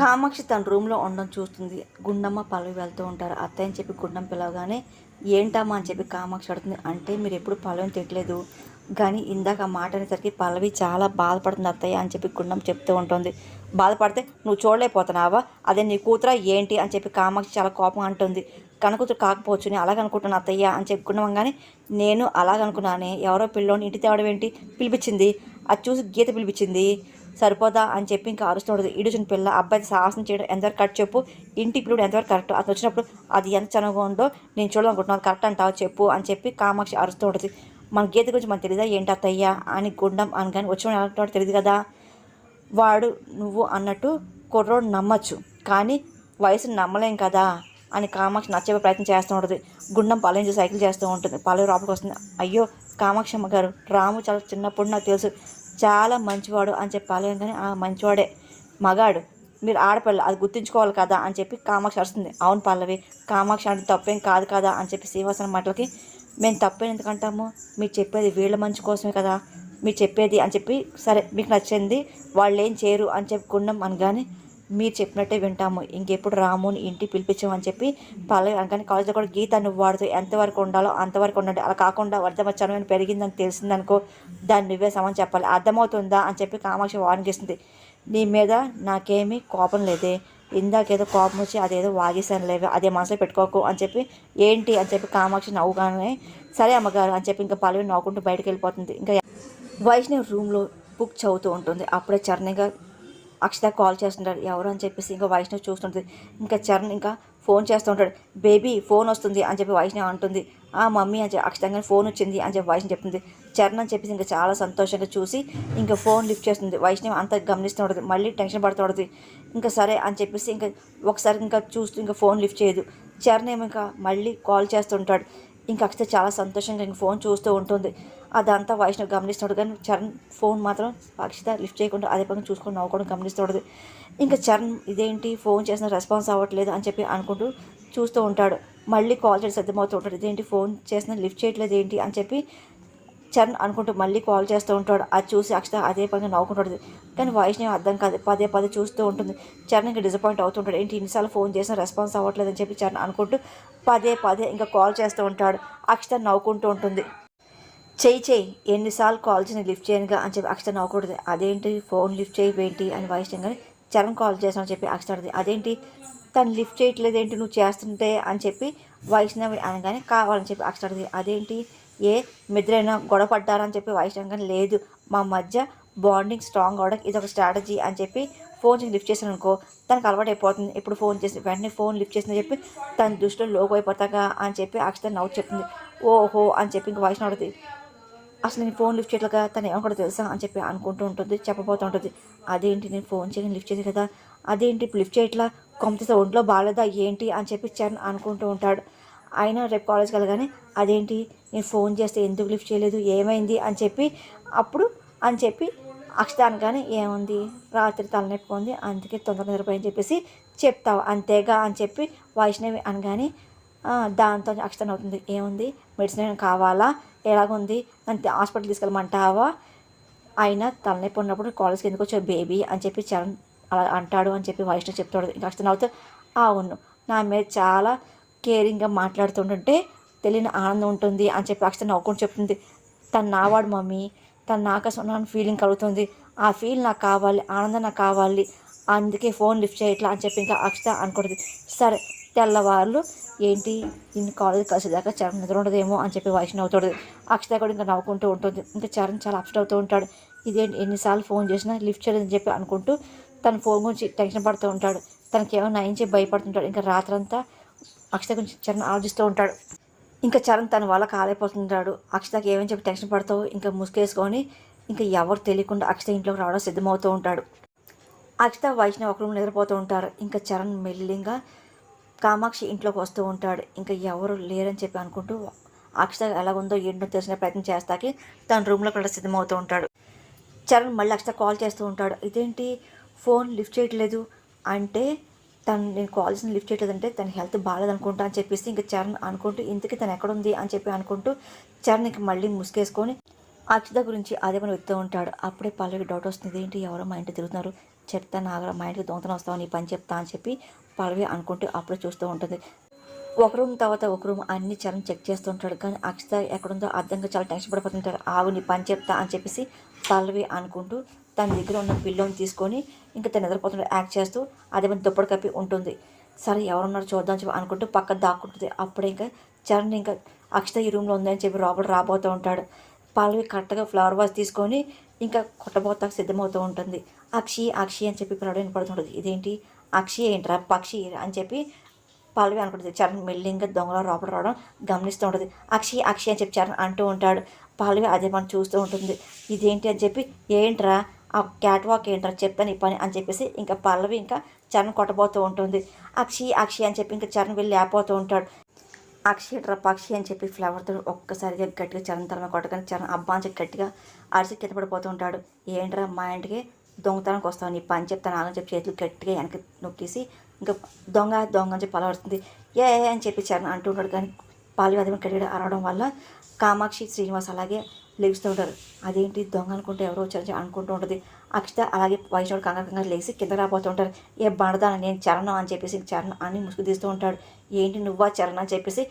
కామాక్షి తన రూమ్లో ఉండడం చూస్తుంది. గుండమ్మ పల్లవి వెళ్తూ ఉంటారు. అత్తయ్య అని చెప్పి గుండం పిలవగానే ఏంటమ్మా? అని చెప్పి కామాక్షి అడుగుతుంది. అంటే మీరు ఎప్పుడు పల్లవిని తిట్టలేదు? కానీ ఇందాక ఆ మాట అనేసరికి పల్లవి చాలా బాధపడుతుంది అత్తయ్య అని చెప్పి గుండం చెప్తూ ఉంటుంది. బాధపడితే నువ్వు చూడలేకపోతున్నావా? అదే నీ కూతురా ఏంటి? అని చెప్పి కామాక్షి చాలా కోపం అంటుంది. కనకూతురు కాకపోవచ్చు నేను అలాగనుకుంటున్నాను అత్తయ్య అని చెప్పి కానీ నేను అలాగనుకున్నానే ఎవరో పిల్లోని ఇంటి తేవడం ఏంటి పిలిపించింది? అది చూసి గీత పిలిపించింది? సరిపోదా అని చెప్పి ఇంకా అరుస్తుండదు చిన్న పిల్ల అబ్బాయి సాహసం చేయడం ఎంతవరకు కరెక్ట్ చెప్పు? ఇంటి పిల్లడు ఎంతవరకు కరెక్ట్? అతను వచ్చినప్పుడు అది ఎంత చనువుగా ఉందో నేను చూడాలనుకుంటున్నాను. కరెక్ట్ అంటావు చెప్పు అని చెప్పి కామాక్షి అరుస్తూ ఉంటుంది. మన గీత గురించి మనకు తెలియదా ఏంటి అత్తయ్య? అని గుండం అని కానీ వచ్చిన ఎలాంటి తెలియదు కదా? వాడు నువ్వు అన్నట్టు కుర్రోడు నమ్మచ్చు. కానీ వయసును నమ్మలేం కదా? అని కామాక్షి నచ్చే ప్రయత్నం చేస్తూ ఉంటుంది. గుండం పల్లెంచి సైకిల్ చేస్తూ ఉంటుంది. పల్లె లోపలికి వస్తుంది అయ్యో కామాక్షి అమ్మ గారు రాము చాలా చిన్నప్పుడు నాకు తెలుసు. చాలా మంచివాడు అని చెప్పాలి కానీ ఆ మంచివాడే. మగాడు. మీరు ఆడపిల్ల అది గుర్తుంచుకోవాలి కదా అని చెప్పి కామాక్షి అరుస్తుంది. అవును పల్లవి కామాక్షి అంటే తప్పేం కాదు కదా అని చెప్పి శ్రీవాసన మాటలకి మేము తప్పేం ఎందుకంటాము? మీరు చెప్పేది వీళ్ళ మంచి కోసమే కదా. మీరు చెప్పేది అని చెప్పి సరే మీకు నచ్చింది వాళ్ళు ఏం చేయరు అని చెప్పి గుండం అనగానే మీరు చెప్పినట్టే వింటాము. ఇంకెప్పుడు రాముని ఇంటికి పిలిపించామని చెప్పి పల్లవి అనగానే కాలేజ్లో కూడా గీత నువ్వు వాడుతూ ఎంతవరకు ఉండాలో అంతవరకు ఉండండి. అలా కాకుండా వర్ధమచ్చనం పెరిగిందని తెలిసిందనుకో దాన్ని నువ్వే సమానం చెప్పాలి. అర్థమవుతుందా అని చెప్పి కామాక్షి వార్నింగ్ ఇస్తుంది. నీ మీద నాకేమీ కోపం లేదే. ఇందాకేదో కోపం వచ్చి అదేదో వాగేశాను లేవే. అదే మనసులో పెట్టుకోకు అని చెప్పి ఏంటి అని చెప్పి కామాక్షి నవ్వుగానే సరే అమ్మగారు అని చెప్పి ఇంకా పల్లవి నవ్వుకుంటూ బయటకు వెళ్ళిపోతుంది. ఇంకా వైష్ణవ్ రూమ్లో బుక్ చదువుతూ ఉంటుంది. అప్పుడే చరణ్గా అక్షత కాల్ చేస్తుంటాడు. ఎవరు అని చెప్పేసి ఇంకా వైష్ణవ్ చూస్తుంటుంది. ఇంకా చరణ్ ఇంకా ఫోన్ చేస్తూ ఉంటాడు. బేబీ ఫోన్ వస్తుంది అని చెప్పి వైష్ణవ్ అంటుంది. ఆ మమ్మీ అని చెప్పి అక్షతంగా ఫోన్ వచ్చింది అని చెప్పి వైష్ణవ్ చెప్తుంది. చరణ్ అని చెప్పేసి ఇంకా చాలా సంతోషంగా చూసి ఇంకా ఫోన్ లిఫ్ట్ చేస్తుంది. వైష్ణవ్ అంత గమనిస్తూ మళ్ళీ టెన్షన్ పడుతూ ఇంకా సరే అని చెప్పేసి ఇంకా ఒకసారి ఇంకా చూస్తూ ఇంకా ఫోన్ లిఫ్ట్ చేయదు. చరణ్ ఏమో ఇంకా మళ్ళీ కాల్ చేస్తుంటాడు ఇంకా అక్షత చాలా సంతోషంగా ఇంక ఫోన్ చూస్తూ ఉంటుంది. అదంతా వైష్ణవ్ గమనిస్తున్నాడు కానీ చరణ్ ఫోన్ మాత్రం అక్షిత లిఫ్ట్ చేయకుండా అదే పక్కన చూసుకొని నవ్వుకోవడం గమనిస్తుండదు ఇంకా చరణ్ ఇదేంటి? ఫోన్ చేసిన రెస్పాన్స్ అవ్వట్లేదు అని చెప్పి అనుకుంటూ చూస్తూ ఉంటాడు. మళ్ళీ కాల్ చేసి సిద్ధమవుతూ ఉంటాడు. ఇదేంటి? ఫోన్ చేసిన లిఫ్ట్ చేయట్లేదు ఏంటి? అని చెప్పి చరణ్ అనుకుంటూ మళ్ళీ కాల్ చేస్తూ ఉంటాడు. అది చూసి అక్షత అదే పనిగా నవ్వుకుంటుంది కానీ వైష్ణవి అర్థం కాదు. పదే పదే చూస్తూ ఉంటుంది. చరణ్ ఇంకా డిసప్పాయింట్ అవుతుంటాడు. ఏంటి ఇన్నిసార్లు ఫోన్ చేసినా రెస్పాన్స్ అవ్వట్లేదు అని చెప్పి చరణ్ అనుకుంటూ పదే పదే ఇంకా కాల్ చేస్తూ ఉంటాడు. అక్షత నవ్వుకుంటూ ఉంటుంది. చేయి చేయి ఎన్నిసార్లు కాల్ చేసి లిఫ్ట్ చేయనుగా అని చెప్పి అక్షత నవ్వకూడదు అదేంటి? ఫోన్ లిఫ్ట్ చేయవేంటి? అని వాయిస్ కానీ చరణ్ కాల్ చేసామని చెప్పి అక్షతది అదేంటి? తను లిఫ్ట్ చేయట్లేదు ఏంటి నువ్వు చేస్తుంటే అని చెప్పి వైష్ణవి అనగానే కావాలని చెప్పి అక్షతది అదేంటి? ఏ మిద్రైనా గొడవ పడ్డారని చెప్పి వైష్ణవ్ లేదు. మా మధ్య బాండింగ్ స్ట్రాంగ్ అవడానికి ఇది ఒక స్ట్రాటజీ అని చెప్పి ఫోన్ చేసి లిఫ్ట్ చేశాను అనుకో తనకు అలవాటు అయిపోతుంది ఇప్పుడు ఫోన్ చేసి వెంటనే ఫోన్ లిఫ్ట్ చేసిందని చెప్పి తన దృష్టిలో లోగో అయిపోతాగా అని చెప్పి అక్షత నవ్వు చెప్తుంది. ఓహో అని చెప్పి ఇంక వైష్ణవ్ అడుగుతుంది అసలు నేను ఫోన్ లిఫ్ట్ చేయట్లుగా తను ఏమో తెలుసా అని చెప్పి అనుకుంటూ ఉంటుంది చెప్పబోతూ ఉంటుంది. అదేంటి నేను ఫోన్ చేయని లిఫ్ట్ చేసి కదా? అదేంటి ఇప్పుడు లిఫ్ట్ చేయట్లా? కొంత ఒంట్లో బాగాలేదా ఏంటి? అని చెప్పి చరణ్ అనుకుంటూ ఉంటాడు. అయినా రేపు కాలేజ్కి వెళ్ళగానే అదేంటి నేను ఫోన్ చేస్తే ఎందుకు లిఫ్ట్ చేయలేదు ఏమైంది అని చెప్పి అప్పుడు అని చెప్పి అక్షత కానీ ఏముంది? రాత్రి తలనొప్పి ఉంది అందుకే తొందర నిద్రపోయని చెప్పేసి చెప్తావు. అంతేగా అని చెప్పి వైష్ణవి అనగానే దాంతో అక్షత అవుతుంది. ఏముంది? మెడిసిన్ కావాలా? ఎలాగుంది? నన్ను హాస్పిటల్ తీసుకెళ్ళమంటావా? అయినా తలనొప్పి ఉన్నప్పుడు కాలేజ్కి ఎందుకు వచ్చావు బేబీ అని చెప్పి చరణ్ అలా అంటాడు అని చెప్పి వైష్ణవ్ చెప్తాడు. ఇంకా అక్షత నవ్వుతూ అవును. నా మీద చాలా కేరింగ్గా మాట్లాడుతుంటుంటే తెలియని ఆనందం ఉంటుంది అని చెప్పి అక్షత నవ్వుకుంటూ చెప్తుంది. తను నావాడు మమ్మీ తను నాకోసం ఫీలింగ్ కలుగుతుంది. ఆ ఫీల్ నాకు కావాలి ఆనందం నాకు కావాలి అందుకే ఫోన్ లిఫ్ట్ చేయట్లా అని చెప్పి ఇంకా అక్షత అనుకుంటుంది. సరే తెల్లవారులు ఏంటి? ఇన్ని కాలేజ్ కలిసేదాకా చరణ్ నిద్ర ఉండదేమో అని చెప్పి వైష్ణవ్ అవుతాడు అక్షత కూడా ఇంకా నవ్వుకుంటూ ఉంటుంది. ఇంకా చరణ్ చాలా అప్సెట్ అవుతూ ఉంటాడు. ఇదేంటి ఎన్నిసార్లు ఫోన్ చేసినా లిఫ్ట్ చేయలేదని చెప్పి అనుకుంటూ తన ఫోన్ గురించి టెన్షన్ పడుతూ ఉంటాడు. తనకి ఏమైనా నయం చెప్పి భయపడుతుంటాడు. ఇంకా రాత్రంతా అక్షత గురించి చరణ్ ఆలోచిస్తూ ఉంటాడు. ఇంకా చరణ్ తన వల్ల కాలైపోతుంటాడు అక్షతకి ఏమని చెప్పి టెన్షన్ పడతావు? ఇంకా ముసుకేసుకొని ఇంకా ఎవరు తెలియకుండా అక్షత ఇంట్లోకి రావడం సిద్ధమవుతూ ఉంటాడు. అక్షత వైష్ణవ్ ఒక రూమ్ నిద్రపోతూ ఉంటారు. ఇంకా చరణ్ మెల్లింగా కామాక్షి ఇంట్లోకి వస్తూ ఉంటాడు. ఇంకా ఎవరు లేరని చెప్పి అనుకుంటూ అక్షత ఎలాగుందో ఏంటో తెలిసిన ప్రయత్నం చేస్తాకి తన రూమ్లో కూడా సిద్ధమవుతూ ఉంటాడు. చరణ్ మళ్ళీ అక్షత కాల్ చేస్తూ ఉంటాడు. ఇదేంటి? ఫోన్ లిఫ్ట్ చేయట్లేదు. అంటే తను నేను కాల్ లిఫ్ట్ చేయలేదంటే తన హెల్త్ బాగాలేదనుకుంటా అని చెప్పేసి ఇంకా చరణ్ అనుకుంటూ ఇంతకీ తను ఎక్కడుంది? అని చెప్పి అనుకుంటూ చరణ్ ఇంక మళ్ళీ ముసుగేసుకొని అక్షత గురించి అదే పని వెళ్తూ ఉంటాడు. అప్పుడే పల్లవికి డౌట్ వస్తుంది ఏంటి ఎవరో మా ఇంటి తిరుగుతున్నారు? చెప్తా నాగర మా ఇంటికి దొంగతనం వస్తావు? నీ పని చెప్తా అని చెప్పి పల్లవి అనుకుంటూ అప్పుడే చూస్తూ ఉంటుంది. ఒక రూమ్ తర్వాత ఒక రూమ్ అన్ని చరణ్ చెక్ చేస్తూ ఉంటాడు. కానీ అక్షత ఎక్కడుందో అర్థంగా చాలా టెన్షన్ పడిపోతుంటాడు ఆవు నీ పని చెప్తా అని చెప్పేసి పల్లవి అనుకుంటూ తన దగ్గర ఉన్న పిల్లోని తీసుకొని ఇంకా తను నిద్రపోతుంటే యాక్ట్ చేస్తూ అదే దుప్పటి కప్పి ఉంటుంది. సరే ఎవరున్నారు చూద్దాం చెప్పి అనుకుంటూ పక్క దాక్కుంటుంది. అప్పుడే ఇంకా చరణ్ ఇంకా అక్షత ఈ రూమ్లో ఉందని చెప్పి లోపల రాబోతూ ఉంటాడు. పాలవి కరెక్ట్గా ఫ్లవర్ వాజ్ తీసుకొని ఇంకా కొట్టబోతా సిద్ధమవుతూ ఉంటుంది. అక్షి అక్షి అని చెప్పి పిల్లడు వినపడుతుంటుంది. ఇదేంటి? అక్షి ఏంట్రా? పక్షి అని చెప్పి పల్లవి అనుకుంటుంది. చరణ్ మెల్లింగా దొంగల లోపల రావడం గమనిస్తూ ఉంటుంది. అక్షి అక్షి అని చెప్పి చరణ్ అంటూ ఉంటాడు. పాల్వి అదే మనం చూస్తూ ఉంటుంది. ఇదేంటి అని చెప్పి ఏంట్రా? ఆ క్యాట్ వాక్ ఏంటో చెప్తాను ఈ పని అని చెప్పేసి ఇంకా పల్లవి ఇంకా చరణ్ కొట్టబోతూ ఉంటుంది. అక్షి అక్షి అని చెప్పి ఇంకా చరణ్ వెళ్ళి లేకపోతూ ఉంటాడు. అక్షి డ్రప్ అక్షి అని చెప్పి ఫ్లవర్తో ఒక్కసారిగా గట్టిగా చరణ్ తల కొట్టగానే చరణ్ అబ్బా అని చెప్పి గట్టిగా అరిసి కింద పడిపోతూ ఉంటాడు. ఏంట్రా మా ఇంటికి దొంగతనానికి వస్తావు నీ పని చెప్తాను అని చెప్పి చేతులు గట్టిగా వెనక నొక్కేసి ఇంకా దొంగ దొంగ అని చెప్పి పలవడుతుంది ఏ ఏ అని చెప్పి చరణ్ అంటూ ఉంటాడు. కానీ పాలు అదే గట్టిగా అరవడం వల్ల కామాక్షి శ్రీనివాస్ అలాగే లేపుస్తూ ఉంటారు. అదేంటి? దొంగ అనుకుంటే ఎవరో వచ్చారని అనుకుంటూ ఉంటుంది. అక్షిత అలాగే వైష్ణవుడు కంగారు కంగారు లేచి కింద రాబోతూ ఉంటారు. ఏ బడదా నేను చరణం అని చెప్పేసి చరణం అని ముసుగు తీస్తూ ఉంటాడు. ఏంటి నువ్వా చరణం అని చెప్పేసి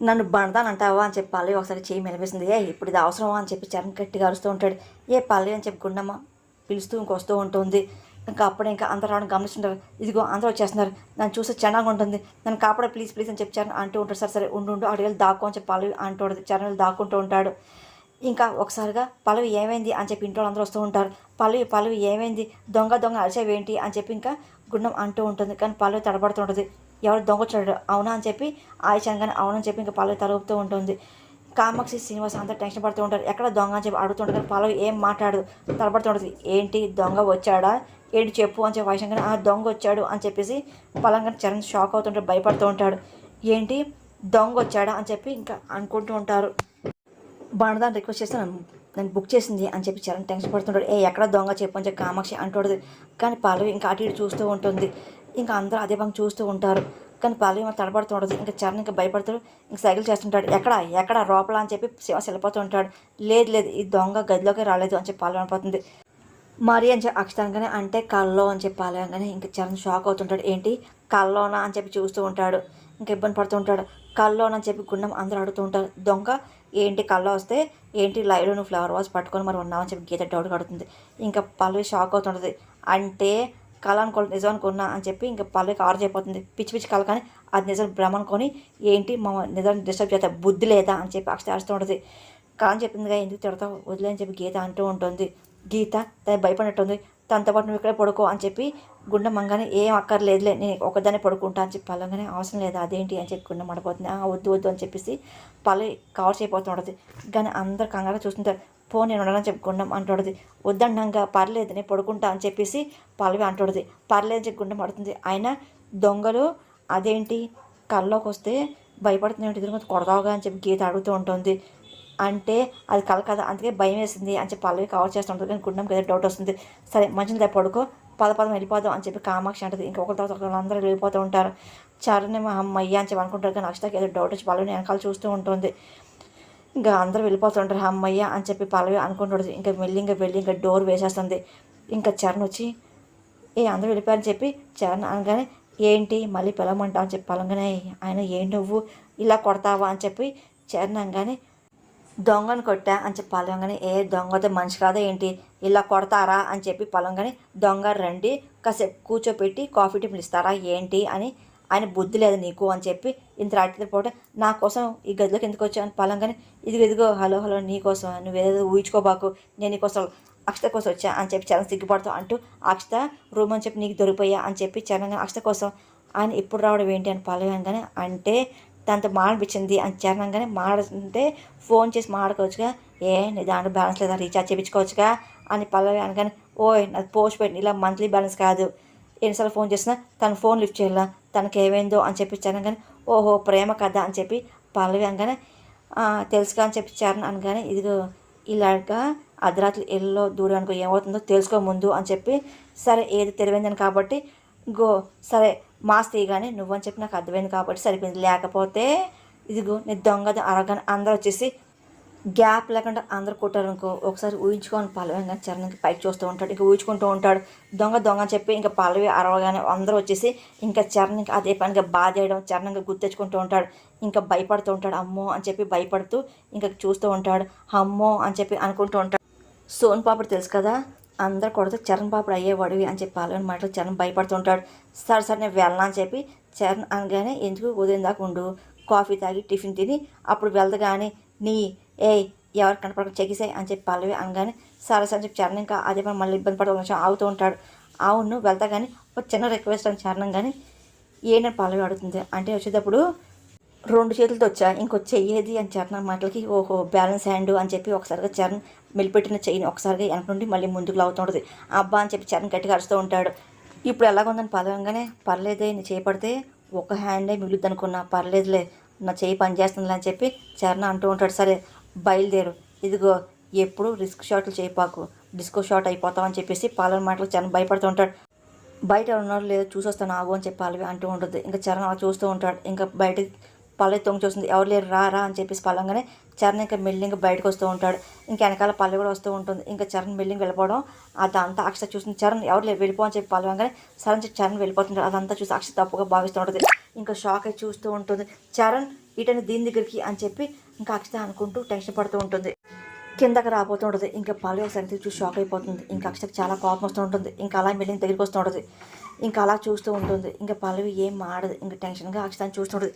నన్ను బండదాన్ అంటావా అని చెప్పి పల్లవి ఒకసారి చేయి మెలిపిస్తుంది ఏ ఇప్పుడు ఇది అవసరమా అని చెప్పి చరణ్ గట్టిగా అరుస్తూ ఉంటాడు. ఏ పల్లవి అని చెప్పి గుండమ్మ పిలుస్తూ ఇంకొస్తూ ఉంటుంది. ఇంకా అప్పుడే ఇంకా అందరూ రావడం గమనిస్తుంటారు. ఇదిగో అందరూ వచ్చేస్తున్నారు. నన్ను చూస్తే చెన్నాగా ఉంటుంది. నన్ను కాపాడ ప్లీజ్ ప్లీజ్ అని చెప్పి చరణ్ అంటూ ఉంటాడు. సరే సరే ఉండు ఉండు అడిగేళ్ళు దాక్కు అని చెప్పి పల్లవి అంటూ ఉంటుంది. చరణ్ దాక్కుంటూ ఉంటాడు. ఇంకా ఒకసారిగా పల్లవి ఏమైంది? అని చెప్పి ఇంట్లో అందరూ వస్తూ ఉంటారు. పల్లవి పల్లవి ఏమైంది? దొంగ దొంగ అరిచేవేంటి? అని చెప్పి ఇంకా గుండం అంటూ ఉంటుంది. కానీ పల్లవి తడబడుతుంటుంది ఎవరు దొంగచ్చాడు అవునా? అని చెప్పి ఆయుషంగానే అవునని చెప్పి ఇంకా పల్లవి తలుపుతూ ఉంటుంది. కామాక్షి శ్రీనివాస్ అంతా టెన్షన్ పడుతూ ఉంటారు. ఎక్కడ దొంగ? అని చెప్పి అడుగుతుంటారు కానీ పల్లవి ఏం మాట్లాడు తడబడుతుంటుంది ఏంటి? దొంగ వచ్చాడా? ఏంటి చెప్పు? అని చెప్పి వైశంగానే ఆ దొంగ వచ్చాడు అని చెప్పేసి పలంగా చరణ్ షాక్ అవుతుంటాడు భయపడుతూ ఉంటాడు. ఏంటి? దొంగ వచ్చాడా? అని చెప్పి ఇంకా అనుకుంటూ ఉంటారు. బాణదాన్ని రిక్వెస్ట్ చేస్తే నన్ను నన్ను బుక్ చేసింది అని చెప్పి చరణ్ టెన్షన్ పడుతుంటాడు. ఏ ఎక్కడ దొంగ చెప్పని చెప్పి కామాక్షి అంటాడు కానీ పల్లవి ఇంకా అటు ఇటు చూస్తూ ఉంటుంది. ఇంకా అందరూ అదే బాగా చూస్తూ ఉంటారు. కానీ పల్లవి మాత్రం తడబడుతుండదు ఇంకా చరణ్ ఇంకా భయపడతాడు ఇంకా సైకిల్ చేస్తుంటాడు. ఎక్కడ? ఎక్కడ? లోపల అని చెప్పి శివ వెళ్ళిపోతూ ఉంటాడు. లేదు లేదు. ఈ దొంగ గదిలోకి రాలేదు అని చెప్పి పల్లవి అనిపోతుంది మరి అని చెప్పి అక్షరంగానే అంటే కల్లో అని చెప్పి పల్లవంగానే ఇంకా చరణ్ షాక్ అవుతుంటాడు. ఏంటి? కల్లోనా అని చెప్పి చూస్తూ ఉంటాడు. ఇంకా ఇబ్బంది పడుతూ ఉంటాడు. కల్లోనని చెప్పి గుండం అందరూ అడుగుతూ ఉంటారు. దొంగ ఏంటి కల్లో వస్తే? ఏంటి లైవ్లో నువ్వు ఫ్లవర్ వాజ్ పట్టుకొని మరి ఉన్నావని చెప్పి గీత డౌట్ కడుతుంది. ఇంకా పల్లవి షాక్ అవుతుంటుంది. అంటే కళ అనుకో నిజం అనుకున్నా అని చెప్పి ఇంకా పల్లవికి ఆర్డర్ అయిపోతుంది. పిచ్చి పిచ్చి కళ కానీ అది నిజం భ్రమ అనుకొని ఏంటి మా నిజం డిస్టర్బ్ చేస్తా బుద్ధి లేదా అని చెప్పి అక్షర అరుస్తూ ఉంటుంది. కళ చెప్పిందిగా ఎందుకు తిడతావు? వదిలే అని చెప్పి గీత అంటూ ఉంటుంది. గీత తను భయపడినట్టుంది. తనతో పాటు నువ్వు ఇక్కడే పడుకో అని చెప్పి గుండె మంగానే ఏం అక్కర్లేదులే నేను ఒకదాన్ని పడుకుంటా అని చెప్పి పలంగానే అవసరం లేదు అదేంటి అని చెప్పి గుండె మడిపోతుంది. "ఆ, వద్దు వద్దు అని చెప్పేసి పల్లె కవర్ చేయబోతుంటుంది కానీ అందరు కంగారు చూస్తుంటారు. పో నేను ఉండనని చెప్పి గుండం అంటుంటుంది. వద్దండంగా పర్లేదు నేను పడుకుంటా అని చెప్పేసి పల్లవి అంటుంటుంది. పర్లేదు చెప్పి గుండె పడుతుంది అయినా దొంగలు అదేంటి? కల్లోకి వస్తే భయపడుతుంది ఎదురు కొడతావుగా అని చెప్పి గీత అడుగుతూ ఉంటుంది. అంటే అది కల కదా అందుకే భయం వేసింది అని చెప్పి పల్లవి కవర్ చేస్తుంటుంది కానీ గుండంకి ఏదో డౌట్ వస్తుంది. సరే మంచిది పడుకో పద పదం వెళ్ళిపోదాం అని చెప్పి కామాక్షి అంటది. ఇంకొకరి తర్వాత ఒకరు అందరూ వెళ్ళిపోతూ ఉంటారు. చరణ్ అమ్మయ్య అని చెప్పి అనుకుంటారు. కానీ అక్షతకి ఏదో డౌట్ వచ్చి పల్లవిని వెనకాల చూస్తూ ఉంటుంది. ఇంకా అందరూ వెళ్ళిపోతుంటారు అమ్మయ్య అని చెప్పి పల్లవి అనుకుంటుంది ఇంకా మెల్లింగా వెళ్ళి ఇంకా డోర్ వేసేస్తుంది. ఇంకా చరణ్ వచ్చి ఏ అందరూ వెళ్ళిపోయారని చెప్పి చరణ్ అనగానే ఏంటి మళ్ళీ పిలవమంటావు? అని చెప్పి పలంగానే ఆయన ఏంటి నువ్వు? ఇలా కొడతావా? అని చెప్పి చరణ్ అనగానే దొంగను కొట్టా అని చెప్పి పలంగానే ఏ దొంగతో మనిషి కాదా ఏంటి ఇలా కొడతారా అని చెప్పి పలంగానే దొంగ రండి కాసేపు కూర్చోపెట్టి కాఫీ టిఫిన్ ఇస్తారా ఏంటి అని ఆయన బుద్ధి లేదు నీకు అని చెప్పి ఇంత రాత్రి పూట నా కోసం ఈ గదిలోకి ఎందుకు వచ్చావు అని పలంగానే ఇదిగో ఇదిగో హలో హలో నీ కోసం నువ్వేదో ఊహించుకోబాకు నేను నీకోసం అక్షత కోసం వచ్చా అని చెప్పి చరణ్ సిగ్గుపడతావు అంటూ అక్షత రూమ్ అని చెప్పి నీకు దొరికిపోయా అని చెప్పి చరణ్ అక్షత కోసం ఆయన ఇప్పుడు రావడం ఏంటి అని పలవంగానే అంటే దాంతో మాడిపించింది. అని చరణంగానే మాడుతుంటే ఫోన్ చేసి మాడుకోవచ్చుగా ఏ నీ దాంట్లో బ్యాలెన్స్ లేదా? రీఛార్జ్ చేయించుకోవచ్చుగా అని పల్లవి అనగానే ఓయ్ నాది పోస్ట్ పెట్టి ఇలా మంత్లీ బ్యాలెన్స్ కాదు. ఎన్నిసార్లు ఫోన్ చేసినా తన ఫోన్ లిఫ్ట్ చేయాలా. తనకి ఏమైందో అని చెప్పి కానీ ఓహో ప్రేమ కదా అని చెప్పి పల్లవి అనగానే తెలుసుగా అని చెప్పి చరణ్ అనగానే ఇదిగో ఇలాగా అర్ధరాత్రి ఎల్లో దూరం అనుకో ఏమవుతుందో తెలుసుకో ముందు అని చెప్పి సరే ఏది తెలివైందని కాబట్టి గో సరే మాస్ తీయగానే నువ్వని చెప్పి నాకు అర్థమైంది కాబట్టి సరిపోయింది. లేకపోతే ఇదిగో నీ దొంగ అరగానే అందరూ వచ్చేసి గ్యాప్ లేకుండా అందరు కొట్టారనుకో ఒకసారి ఊహించుకొని పల్లవి కానీ చరణ్కి పైకి చూస్తూ ఉంటాడు. ఇంకా ఊహించుకుంటూ ఉంటాడు. దొంగ దొంగ అని చెప్పి ఇంకా పల్లవి అరవగానే అందరూ వచ్చేసి ఇంకా చరణ్ అదే పనిగా బాధ చేయడం చరణంగా గుర్తెచ్చుకుంటూ ఉంటాడు. ఇంకా భయపడుతూ ఉంటాడు. అమ్మో అని చెప్పి భయపడుతూ ఇంకా చూస్తూ ఉంటాడు. అమ్మో అని చెప్పి అనుకుంటూ ఉంటాడు. సోన్ పాపడు తెలుసు కదా? అందరు కొడితే చరణ్ బాబుడు అయ్యేవాడివి అని చెప్పి పాలవని మాటలు చరణ్ భయపడుతుంటాడు. సరే సరే నేను వెళ్ళనా అని చెప్పి చరణ్ అనగానే ఎందుకు ఉదయం దాకా ఉండు కాఫీ తాగి టిఫిన్ తిని అప్పుడు వెళ్దగానే నీ ఏ ఎవరు కనపడక చెగిసాయి అని చెప్పి పల్లవి అనగానే సరే సరే చెప్పి చరణ్ ఇంకా అదే పని మళ్ళీ ఇబ్బంది పడడం కొంచెం ఆగుతూ ఉంటాడు. అవును వెళ్తా కానీ ఒక చిన్న రిక్వెస్ట్ అని చరణం కానీ ఏంటని పల్లవి అడుగుతుంది. అంటే వచ్చేటప్పుడు రెండు చేతులతో వచ్చా ఇంకొచ్చేది అని చరణ్ మాటలకి ఓహో బ్యాలెన్స్ హ్యాండ్ అని చెప్పి ఒకసారిగా చరణ్ మెలిపెట్టిన చెయ్యిని ఒకసారిగా వెనక నుండి మళ్ళీ ముందుకు లాగుతుంటుంది అబ్బా అని చెప్పి చరణ్ గట్టిగా అరుస్తూ ఉంటాడు. ఇప్పుడు ఎలాగుందని పదవంగానే పర్లేదే నీ చేపడితే ఒక హ్యాండే మిగులుద్ది అనుకున్నా పర్లేదులే నా చేయి పనిచేస్తుందిలే అని చెప్పి చరణ్ అంటూ ఉంటాడు. సరే బయలుదేరు. ఇదిగో ఎప్పుడు రిస్క్ షాట్లు చేయపాకు డిస్కో షాట్ అయిపోతామని చెప్పేసి పాలన మాటలు చరణ్ భయపడుతూ ఉంటాడు. బయట ఉన్నారో లేదో చూసొస్తాను ఆగు అని చెప్పి పాలవి అంటూ ఉంటుంది. ఇంకా చరణ్ అలా చూస్తూ ఉంటాడు. ఇంకా బయట పల్లవి తొంగి చూస్తుంది. ఎవరు లేరు రా రా అని చెప్పేసి పలంగానే చరణ్ ఇంకా మెల్లింగ్ బయటకు వస్తూ ఉంటాడు. ఇంకా వెనకాల పల్లవి కూడా వస్తూ ఉంటుంది. ఇంకా చరణ్ మెల్లింగ్ వెళ్ళిపోవడం అదంతా అక్షత చూస్తుంది. చరణ్ ఎవరు లేరు వెళ్ళిపో అని చెప్పి పల్లవంగానే సరే చరణ్ వెళ్ళిపోతుంటాడు. అదంతా చూసి అక్షత తప్పుగా భావిస్తూ ఉంటుంది. ఇంకా షాక్ అయి చూస్తూ ఉంటుంది. చరణ్ ఇటని దీని దగ్గరికి అని చెప్పి ఇంకా అక్షత అనుకుంటూ టెన్షన్ పడుతూ ఉంటుంది. కిందకి రాబోతూ ఉంటుంది. ఇంకా పల్లవి సంగతి చూసి షాక్ అయిపోతుంది. ఇంకా అక్షతకు చాలా కోపం వస్తూ ఉంటుంది. ఇంకా అలా మెల్లింగ్ దగ్గరికి వస్తూ ఉంటుంది. ఇంకా అలా చూస్తూ ఉంటుంది. ఇంకా పల్లవి ఏం మాడదు. ఇంకా టెన్షన్గా అక్షతాన్ని చూస్తూ ఉంటుంది.